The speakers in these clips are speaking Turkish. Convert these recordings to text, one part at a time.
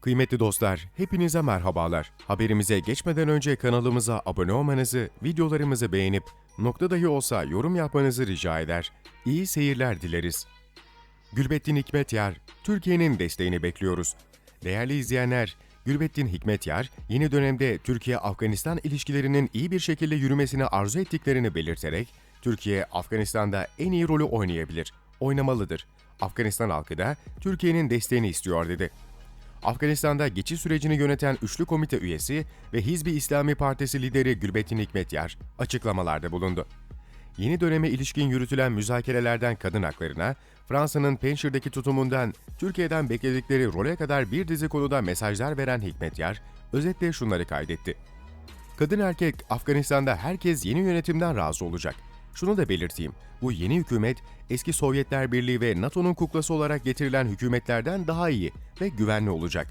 Kıymetli dostlar, hepinize merhabalar. Haberimize geçmeden önce kanalımıza abone olmanızı, videolarımızı beğenip nokta dahi olsa yorum yapmanızı rica eder. İyi seyirler dileriz. Gülbettin Hikmetyar, Türkiye'nin desteğini bekliyoruz. Değerli izleyenler, Gülbettin Hikmetyar, yeni dönemde Türkiye-Afganistan ilişkilerinin iyi bir şekilde yürümesini arzu ettiklerini belirterek, Türkiye, Afganistan'da en iyi rolü oynayabilir, oynamalıdır. Afganistan halkı da Türkiye'nin desteğini istiyor dedi. Afganistan'da geçiş sürecini yöneten Üçlü Komite üyesi ve Hizbi İslami Partisi lideri Gülbettin Hikmetyar açıklamalarda bulundu. Yeni döneme ilişkin yürütülen müzakerelerden kadın haklarına, Fransa'nın Penşir'deki tutumundan Türkiye'den bekledikleri role kadar bir dizi konuda mesajlar veren Hikmetyar, özetle şunları kaydetti. Kadın erkek Afganistan'da herkes yeni yönetimden razı olacak. Şunu da belirteyim, bu yeni hükümet eski Sovyetler Birliği ve NATO'nun kuklası olarak getirilen hükümetlerden daha iyi ve güvenli olacak.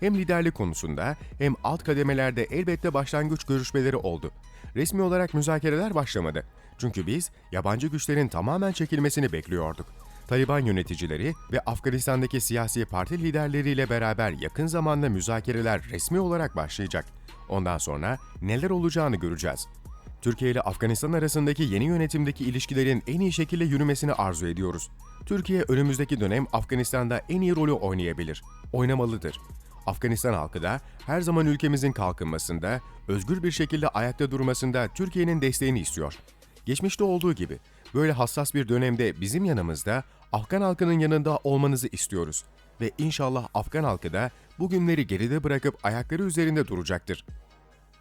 Hem liderlik konusunda hem alt kademelerde elbette başlangıç görüşmeleri oldu. Resmi olarak müzakereler başlamadı. Çünkü biz yabancı güçlerin tamamen çekilmesini bekliyorduk. Taliban yöneticileri ve Afganistan'daki siyasi parti liderleriyle beraber yakın zamanda müzakereler resmi olarak başlayacak. Ondan sonra neler olacağını göreceğiz. Türkiye ile Afganistan arasındaki yeni yönetimdeki ilişkilerin en iyi şekilde yürümesini arzu ediyoruz. Türkiye önümüzdeki dönem Afganistan'da en iyi rolü oynayabilir, oynamalıdır. Afganistan halkı da her zaman ülkemizin kalkınmasında, özgür bir şekilde ayakta durmasında Türkiye'nin desteğini istiyor. Geçmişte olduğu gibi böyle hassas bir dönemde bizim yanımızda, Afgan halkının yanında olmanızı istiyoruz. Ve inşallah Afgan halkı da bu günleri geride bırakıp ayakları üzerinde duracaktır.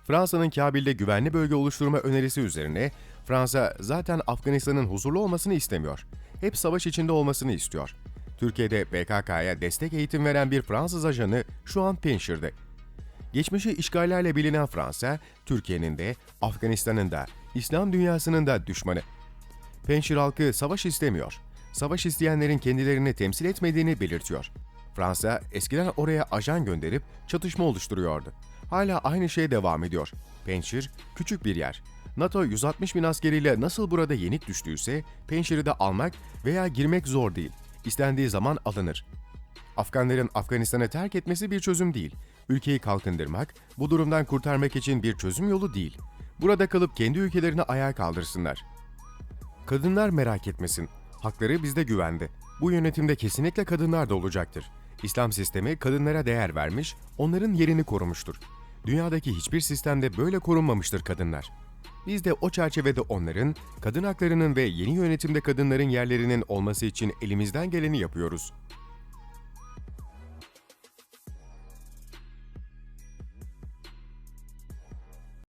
Fransa'nın Kabil'de güvenli bölge oluşturma önerisi üzerine Fransa zaten Afganistan'ın huzurlu olmasını istemiyor. Hep savaş içinde olmasını istiyor. Türkiye'de PKK'ya destek eğitim veren bir Fransız ajanı şu an Penşir'de. Geçmişi işgallerle bilinen Fransa, Türkiye'nin de, Afganistan'ın da, İslam dünyasının da düşmanı. Penşir halkı savaş istemiyor. Savaş isteyenlerin kendilerini temsil etmediğini belirtiyor. Fransa eskiden oraya ajan gönderip çatışma oluşturuyordu. Hala aynı şey devam ediyor. Penşir küçük bir yer. NATO 160 bin askeriyle nasıl burada yenik düştüyse Penşir'i de almak veya girmek zor değil. İstendiği zaman alınır. Afganların Afganistan'ı terk etmesi bir çözüm değil. Ülkeyi kalkındırmak, bu durumdan kurtarmak için bir çözüm yolu değil. Burada kalıp kendi ülkelerini ayağa kaldırsınlar. Kadınlar merak etmesin. Hakları bizde güvende. Bu yönetimde kesinlikle kadınlar da olacaktır. İslam sistemi kadınlara değer vermiş, onların yerini korumuştur. Dünyadaki hiçbir sistemde böyle korunmamıştır kadınlar. Biz de o çerçevede onların, kadın haklarının ve yeni yönetimde kadınların yerlerinin olması için elimizden geleni yapıyoruz.